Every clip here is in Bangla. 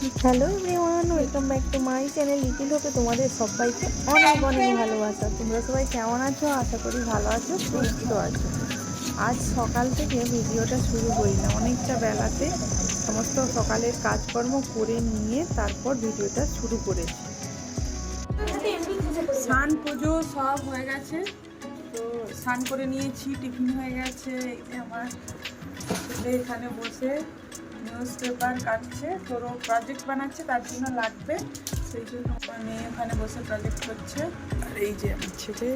Hello everyone welcome back to my channel little হোপে তোমাদের সবাইকে অনেক অনেক ভালোবাসা। তোমরা সবাই কেমন আছো? আশা করি ভালো আছো, সুস্থ আছো। আজ সকাল থেকে ভিডিওটা শুরু করি না, অনেকটা বেলাতে সমস্ত সকালের কাজকর্ম করে নিয়ে তারপর ভিডিওটা শুরু করেছি। স্নান পুজো সব হয়ে গেছে, তো স্নান করে নিয়েছি, টিফিন হয়ে গেছে আমার এখানে বসে নিউজ পেপার কাটছে তোর প্রজেক্ট বানাচ্ছে, তার জন্য লাগবে। সেই জন্য আমার মেয়ে ওখানে বসে প্রজেক্ট করছে। আর এই যে আমার ছেলে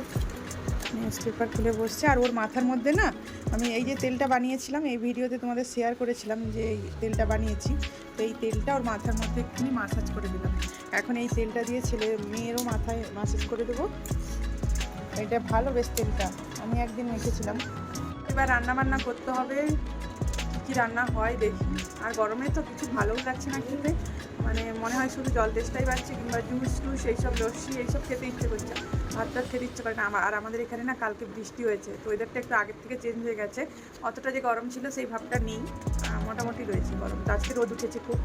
নিউজ পেপার খুলে বসছে। আর ওর মাথার মধ্যে না, আমি এই যে তেলটা বানিয়েছিলাম, এই ভিডিওতে তোমাদের শেয়ার করেছিলাম যে এই তেলটা বানিয়েছি। তো এই তেলটা ওর মাথার মধ্যে একটুখানি মাসাজ করে দিলাম। এখন এই তেলটা দিয়ে ছেলে মেয়েরও মাথায় মাসাজ করে দেবো। এটা ভালো বেশ তেলটা। আমি একদিন মেখেছিলাম। এবার রান্না বান্না করতে হবে। কী রান্না হয় দেখি। আর গরমে তো কিছু ভালোও লাগছে না খেতে। মানে মনে হয় শুধু জল তেষ্টাই পাচ্ছে কিংবা জুস টুস এইসব লস্যি এইসব খেতে ইচ্ছে করছে। ভাত টাত খেতে ইচ্ছে করে না। আমার- আর আমাদের এখানে না কালকে বৃষ্টি হয়েছে। তো ওয়েদারটা একটু আগের থেকে চেঞ্জ হয়ে গেছে। অতটা যে গরম ছিল সেই ভাবটা নেই। মোটামুটি রয়েছে গরম। তো আজকে রোদ উঠেছে খুব।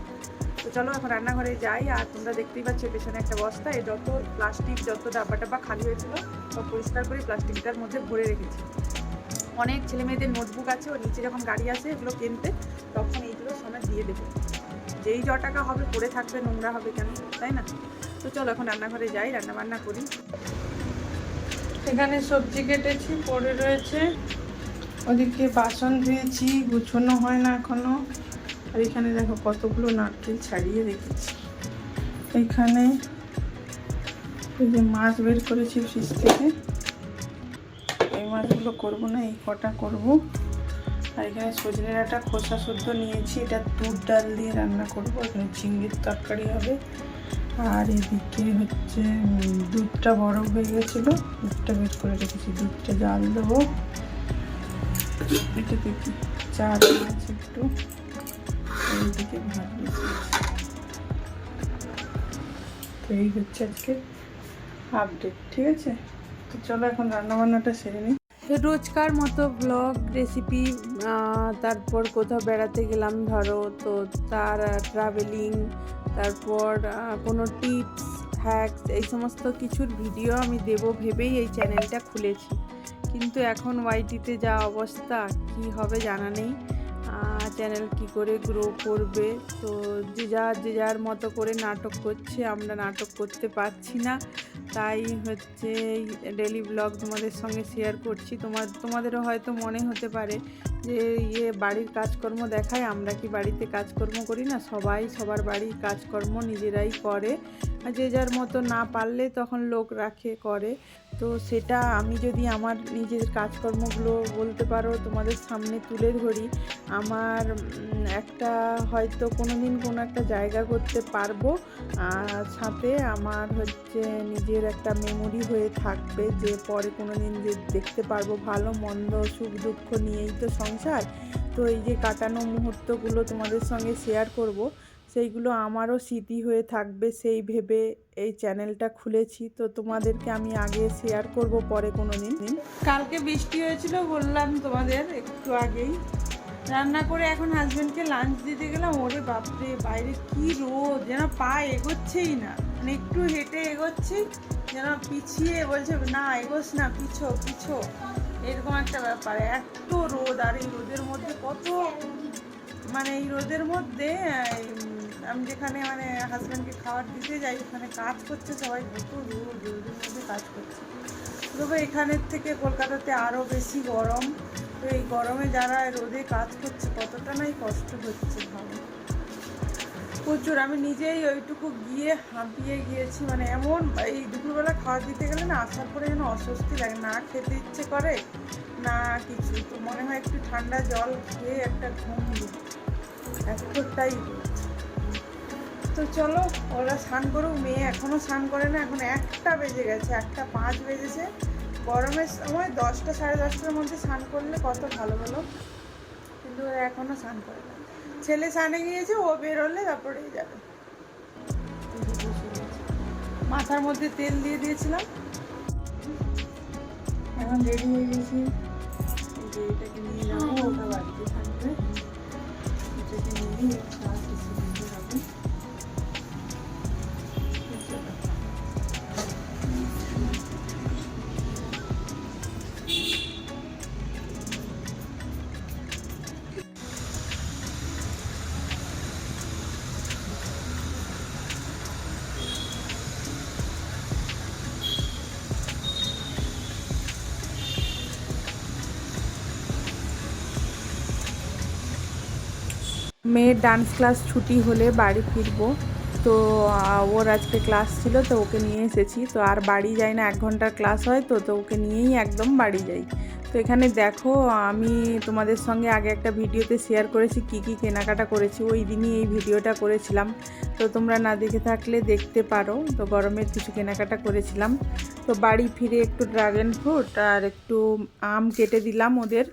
তো চলো এখন রান্নাঘরে যাই। আর তোমরা দেখতেই পাচ্ছ পেছনে একটা বস্তা। এই যত প্লাস্টিক যত ডাব্বা ডাব্বা খালি হয়েছিল সব পরিষ্কার করে প্লাস্টিকটার মধ্যে ভরে রেখেছি। অনেক ছেলে মেয়েদের নোটবুক আছে ও নিচে যখন গাড়ি আছে, এগুলো কিনতে তখন এইগুলো সময় দিয়ে দেবে। যেই জ টাকা হবে, পড়ে থাকবে, নোংরা হবে কেন, তাই না? তো চলো এখন রান্নাঘরে যাই রান্না বান্না করি। এখানে সবজি কেটেছি, পড়ে রয়েছে। ওদিকে বাসন ধুয়েছি, গুছোনো হয় না এখনও। আর এখানে দেখো কতগুলো নারকেল ছাড়িয়ে রেখেছি। এখানে এই যে মাছ বের করেছি ফ্রিজ থেকে। মাছগুলো করব না, এই কটা করব। আর এখানে সজনে ডাঁটা, খোসা শুদ্ধ নিয়েছি। এটা দুধ, ডাল দিয়ে রান্না করব। এখানে চিংড়ির তরকারি হবে। আর এদিকে হচ্ছে দুধটা বরফ হয়ে গেছিল। দুধটা বের করে রেখেছি। দুধটা জাল দেবো। দেখি, চা একটু। এইদিকে ভাত তো এই হচ্ছে আজকে আপডেট ঠিক আছে? তো চলো এখন রান্নাবান্নাটা সেরে নিই। রোজকার মতো ব্লগ রেসিপি তারপর কোথাও বেড়াতে গেলাম, ধরো, তো তার ট্রাভেলিং তারপর কোনো টিপস হ্যাকস এই সমস্ত কিছুর ভিডিও আমি দেব ভেবেই এই চ্যানেলটা খুলেছি। কিন্তু এখন ওয়াইটিতে যা অবস্থা, কি হবে জানা নেই। চ্যানেল কি করে গ্রো করবে? তো যে যার যে যার মতো করে নাটক করছে আমরা নাটক করতে পারছি না। তাই হচ্ছে ডেলি ব্লগ তোমাদের সঙ্গে শেয়ার করছি। তোমার, তোমাদেরও হয়তো মনে হতে পারে যে ইয়ে বাড়ির কাজকর্ম দেখায়, আমরা কি বাড়িতে কাজকর্ম করি না? সবাই সবার বাড়ির কাজকর্ম নিজেরাই করে। যে যার মতো না পারলে তখন লোক রাখে, করে। তো সেটা আমি যদি আমার নিজের কাজকর্মগুলো বলতে পারো, তোমাদের সামনে তুলে ধরি, আমার একটা হয়তো কোনো দিন কোনো একটা জায়গা করতে পারব। সাথে আমার হচ্ছে নিজের একটা মেমোরি হয়ে থাকবে যে পরে কোনো দিন যে দেখতে পারব ভালো, মন্দ, সুখ, দুঃখ নিয়েই তো সংসার। তো এই যে কাটানো মুহূর্তগুলো তোমাদের সঙ্গে শেয়ার করব, সেইগুলো আমারও স্মৃতি হয়ে থাকবে, সেই ভেবে এই চ্যানেলটা খুলেছি। তো তোমাদেরকে আমি আগে শেয়ার করব পরে কোনো দিন কালকে বৃষ্টি হয়েছিল বললাম তোমাদের, একটু আগেই। রান্না করে এখন হাজবেন্ডকে লাঞ্চ দিতে গেলাম, ওরে বাপরে, বাইরে কি রোদ, যেন পা এগোচ্ছেই না। মানে একটু হেঁটে এগোচ্ছি, যেন পিছিয়ে বলছে, না, এগোস না, পিছো পিছো। এরকম একটা ব্যাপার, এত রোদ, আর এই রোদের মধ্যে কত মানে এই রোদের মধ্যে আমি যেখানে মানে হাজব্যান্ডকে খাবার দিতে যাই, ওখানে কাজ করছে সবাই, কত রোদ, রোদের মধ্যে কাজ করছে। তবে এখানের থেকে কলকাতাতে আরও বেশি গরম। তো এই গরমে যারা রোদে কাজ করছে, কতটা নাই কষ্ট হচ্ছে ভালো প্রচুর, আমি নিজেই ওইটুকু গিয়ে হাঁপিয়ে গিয়েছি মানে এমন এই দুপুরবেলা খাওয়া দিতে গেলে না আসার পরে যেন অস্বস্তি লাগে। না খেতে ইচ্ছে করে, না কিছু, তো মনে হয় একটু ঠান্ডা জল খেয়ে একটা ঘুম দিই। এতটাই তো চলো, ওরা স্নান করুক, মেয়ে এখনও স্নান করে না, এখন একটা বেজে গেছে, একটা পাঁচ বেজেছে। গরমের সময় দশটা সাড়ে দশটার মধ্যে স্নান করলে কত ভালো হলো কিন্তু ওরা এখনও স্নান করে না। ছেলে স্নানে গিয়েছে, ও বেরোলে তারপরে যাবে। মাথার মধ্যে তেল দিয়ে দিয়েছিলাম। এখন রেডি হয়ে গেছি। এটাকে নিয়ে যাব, ওটা বাড়িতে থাকবে। এটাকে নিয়ে মেয়ের ডান্স ক্লাস ছুটি হলে বাড়ি ফিরবো। তো ওর আজকে ক্লাস ছিল, তো ওকে নিয়ে এসেছি। তো আর বাড়ি যাই না, এক ঘণ্টার ক্লাস হয়, তো তো ওকে নিয়েই একদম বাড়ি যাই। তো এখানে দেখো, আমি তোমাদের সঙ্গে আগে একটা ভিডিওতে শেয়ার করেছি কি কি কেনাকাটা করেছি। ওই দিনই এই ভিডিওটা করেছিলাম। তো তোমরা না দেখে থাকলে দেখতে পারো। তো গরমের কিছু কেনাকাটা করেছিলাম। তো বাড়ি ফিরে একটু ড্রাগন ফ্রুট আর একটু আম কেটে দিলাম ওদের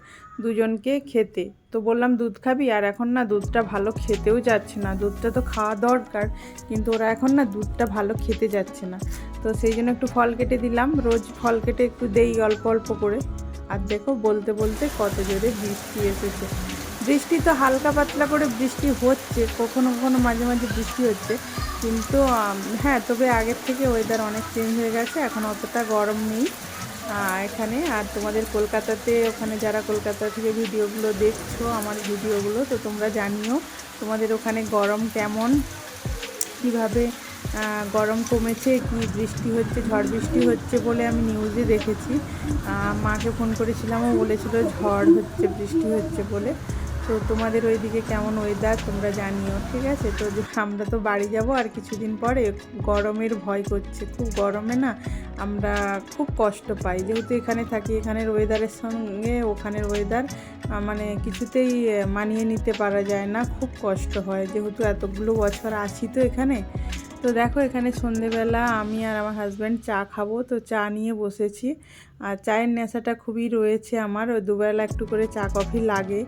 দুজনকে খেতে। তো বললাম, দুধ খাবি? আর এখন না দুধটা ভালো খেতেও যাচ্ছে না। দুধটা তো খাওয়া দরকার, কিন্তু ওরা এখন না দুধটা ভালো খেতে যাচ্ছে না। তো সেই জন্য একটু ফল কেটে দিলাম। রোজ ফল কেটে একটু দেই অল্প অল্প করে। আর দেখো বলতে বলতে কত জোরে বৃষ্টি এসেছে। বৃষ্টি তো হালকা পাতলা করে বৃষ্টি হচ্ছে, কখনো কখনো মাঝে মাঝে বৃষ্টি হচ্ছে। কিন্তু হ্যাঁ তবে আগের থেকে ওয়েদার অনেক চেঞ্জ হয়ে গেছে, এখন অতটা গরম নেই। এখানে, আর তোমাদের কলকাতাতে, ওখানে যারা কলকাতা থেকে ভিডিওগুলো দেখছ, আমার ভিডিওগুলো, তো তোমরা জানিও তোমাদের ওখানে গরম কেমন, কীভাবে গরম কমেছে, কি বৃষ্টি হচ্ছে, ঝড় বৃষ্টি হচ্ছে বলে আমি নিউজে দেখেছি। মাকে ফোন করেছিলাম, ও বলেছিল ঝড় হচ্ছে, বৃষ্টি হচ্ছে বলে। তো তোমাদের ওইদিকে কেমন ওয়েদার তোমরা জানিও, ঠিক আছে? তো আমরা তো বাড়ি যাব আর কিছুদিন পরে গরমের ভয় করছে। খুব গরমে না আমরা খুব কষ্ট পাই। যেহেতু এখানে থাকি, এখানের ওয়েদারের সঙ্গে ওখানের ওয়েদার মানে কিছুতেই মানিয়ে নিতে পারা যায় না। খুব কষ্ট হয়। যেহেতু এতগুলো বছর আছি তো এখানে তো দেখো এখানে সন্ধেবেলা আমি আর আমার হাজব্যান্ড চা খাব। তো চা নিয়ে বসেছি। আর চায়ের নেশাটা খুবই রয়েছে আমার। ওই দুবেলা একটু করে চা কফি লাগে।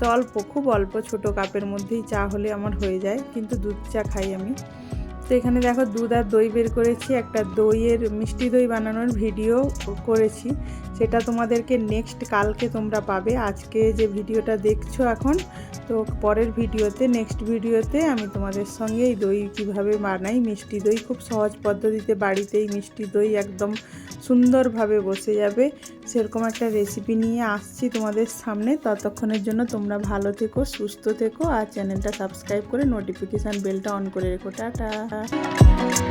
তো অল্প, খুব অল্প, ছোট কাপের মধ্যেই চা হলে আমার হয়ে যায়। কিন্তু দুধ চা খাই আমি। তো এখানে দেখো দুধ আর দই বের করেছি, একটা দইয়ের মিষ্টি দই বানানোর ভিডিও করেছি। সেটা তোমাদেরকে নেক্সট কালকে তোমরা পাবে। আজকে যে ভিডিওটা দেখছ এখন, তো পরের ভিডিওতে নেক্সট ভিডিওতে আমি তোমাদের সঙ্গে এই দই কীভাবে বানাই। মিষ্টি দই খুব সহজ পদ্ধতিতে বাড়িতেই মিষ্টি দই একদম সুন্দরভাবে বসে যাবে। সেরকম একটা রেসিপি নিয়ে আসছি তোমাদের সামনে। ততক্ষণের জন্য তোমরা ভালো থেকো, সুস্থ থেকো, আর চ্যানেলটা সাবস্ক্রাইব করে নোটিফিকেশান বেলটা অন করে রেখো। টাটা! Música